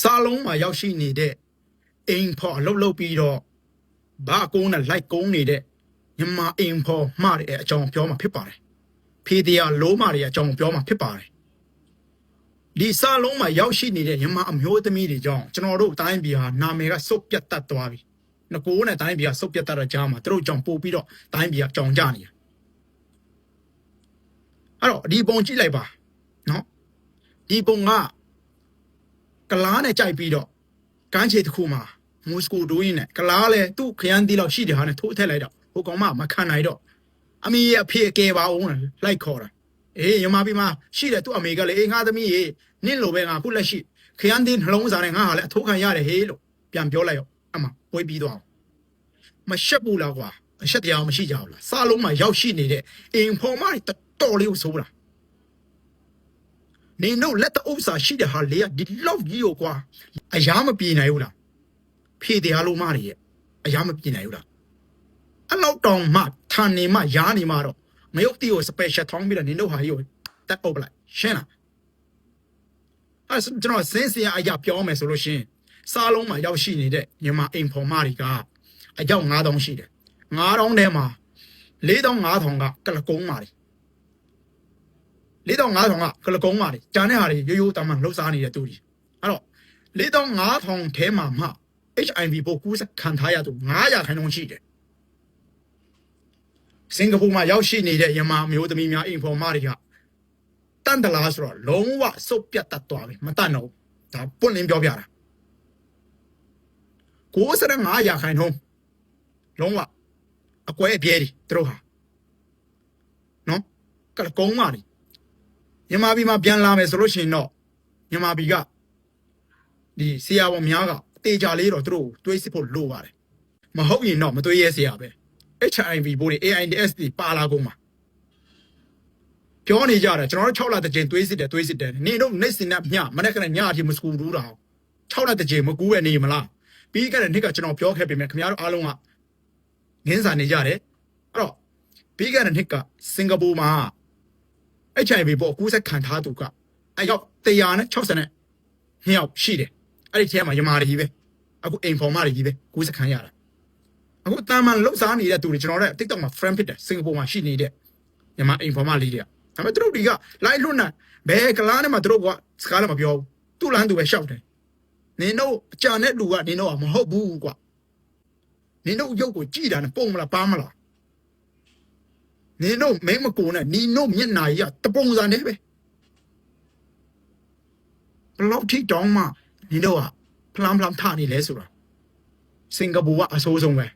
စာလုံးမှာရောက်ရှိနေတဲ့အိမ်ဖော်အလုပ်လုပ်ပြီးတော့ဘာကုန်းနဲ့လိုက်ကုန်းနေတဲ့မြန်မာအိမ်ဖော်မှားတဲ့အကြောင်းပြောမှာဖြစ်ပါတယ်ဖေးတရားလုံးမတွေအကြောင်းပြောမှာဖြစ်ပါတယ်ဒီစာလုံးမှာရောက်ရှိနေတဲ့မြန်မာအမျိုးသမီးတွေကြောင့်ကျွန်တော်တို့တိုင်းပြည်ဟာနာမည်ကစုတ်ပြတ်တတ်သွားပြီငကိုးနဲ့တိုင်းပြည်ကစုတ်ပြတ်တတ်တဲ့ကြားမှာသူတို့ကြောင့်ပို့ပြီးတော့တိုင်းပြည်ကကြောင်ကြနေတယ်အဲ့တော့ဒီပုံကြည့်လိုက်ပါနော်ဒီပုံက ကလားနဲ့ကြိုက်ပြီးတော့ကမ်းခြေတစ်ခုမှာမူစကိုဒိုးရင်နဲ့ကလားလဲသူ့ခရမ်းတီးလောက်ရှိတယ်ဟာနဲ့ထိုးထက်လိုက်တော့ဟိုကောင်မမခံနိုင်တော့အမေရဲ့အဖေကဲပါအောင်လားလိုက်ခေါ်တာအေးရမပြီးမှရှိတယ်သူ့အမေကလည်းအေးငါသမီးရေနင့်လိုပဲငါခုလက်ရှိခရမ်းတီးနှလုံးစားနဲ့ငါဟာလည်းအထိုးခံရတယ်ဟေးလို့ပြန်ပြောလိုက်ရောအမပွေးပြီးတော့မရှက်ဘူးလားကွာအရှက်တရားမရှိကြဘူးလားစားလုံးမှာရောက်ရှိနေတဲ့အိမ်ဖော်မတွေတော်လေးကိုဆိုးလား နေတော့လက်တအုပ်စာရှိတဲ့ဟာလေကဒီလောက်ကြီးကိုကွာအရာမပြေနိုင်ဘူးလားဖြည့်တရားလုံးမတွေရဲ့အရာမပြေနိုင်ဘူးလားအဲ့လောက်တောင်မှဌာနေမှရားနေမှတော့မယုတ်တီကို special ထောင်းပြီးတော့နေတော့ဟာကြီးကိုတက်အုပ်ပလိုက်ရှင်းလားအဲ့ဆိုကျွန်တော်စင်းစရာအရာပြောမယ်ဆိုလို့ရှင်းစားလုံးမှာရောက်ရှိနေတဲ့မြန်မာအိမ်ဖော်မတွေကအယောက်9000ရှိတယ်9000ထဲမှာ4500ကကလကုန်းမာတွေ 4500ကကလကုန်းပါလေဂျာနဲ့ဟာတွေရိုးရိုးတမ်းမှလှုပ်ရှားနေတဲ့သူတွေအဲ့တော့4500ထဲမှာမှ HIV ပိုးကူးစက်ခံထားရသူ900ခန်းလုံးရှိတယ်စင်ကာပူမှာရောက်ရှိနေတဲ့ယမမျိုးသမီးများအင်ဖော်မာတွေကတန်တလားဆိုတော့လုံးဝစုပ်ပြတ်တတ်သွားပြီမတတ်တော့ဒါပွင့်လင်းပြောပြတာ9500ခန်းလုံးလုံးဝအကွဲအပြဲတွေသူတို့ဟာနော်ကလကုန်းမာတွေ မြန်မာပြည်မှာပြန်လာမယ်ဆိုလို့ရှိရင်တော့မြန်မာပြည်ကဒီဆရာဝန်များကအသေးချာလေးတော့သူတို့ကိုတွေးစစ်ဖို့လိုပါတယ်မဟုတ်ရင်တော့မတွေးရဲဆရာပဲ HIV ဘိုးတွေ AIDS တွေပါလာကုန်မှာပြောနေကြတာကျွန်တော်တို့6လတစ်ကြိမ်တွေးစစ်တယ်တွေးစစ်တယ်နေတော့နေစင်နဲ့ညမနေ့ကညအထိမစကူဘူးတာ6လတစ်ကြိမ်မကူပဲနေမလားပြီးခဲ့တဲ့နေ့ကကျွန်တော်ပြောခဲ့ပေမဲ့ခင်ဗျားတို့အားလုံးကငင်းစာနေကြတယ်အဲ့တော့ပြီးခဲ့တဲ့နေ့ကစင်ကာပူမှာ HIV ပေါ့ကူးစက်ခံထားသူကအယောက်160နဲ့နှစ်ယောက်ရှိတယ်အဲ့ဒီထဲမှာယမာတွေကြီးပဲအခုအိမ်ဖော်မတွေကြီးပဲကူးစက်ခံရတာအခုတာမန်လှုပ်ရှားနေတဲ့သူတွေကျွန်တော်တို့ TikTok မှာ friend ဖြစ်တယ်စင်ကာပူမှာရှိနေတဲ့ယမာအိမ်ဖော်မလေးတွေကဒါပေမဲ့သူတို့တွေကလိုက်လွတ်နေဘယ်ကလားနဲ့မှသူတို့ကစကားလည်းမပြောဘူးသူ့လမ်းသူပဲရှောက်တယ်နင်တို့အကြံတဲ့လူကနင်တို့ကမဟုတ်ဘူးကွာနင်တို့ရုပ်ကိုကြည်တာနဲ့ပုံမလားပါမလား နင်တို့မိမကိုနဲ့နီတို့မျက်နာကြီးကတပုံစံနဲ့ပဲဘယ်လောက်ထိတောင်းမှနင်တို့ကဖလမ်ဖလမ်ထနေလဲဆိုတာစင်ကာပူကအဆိုးဆုံးပဲ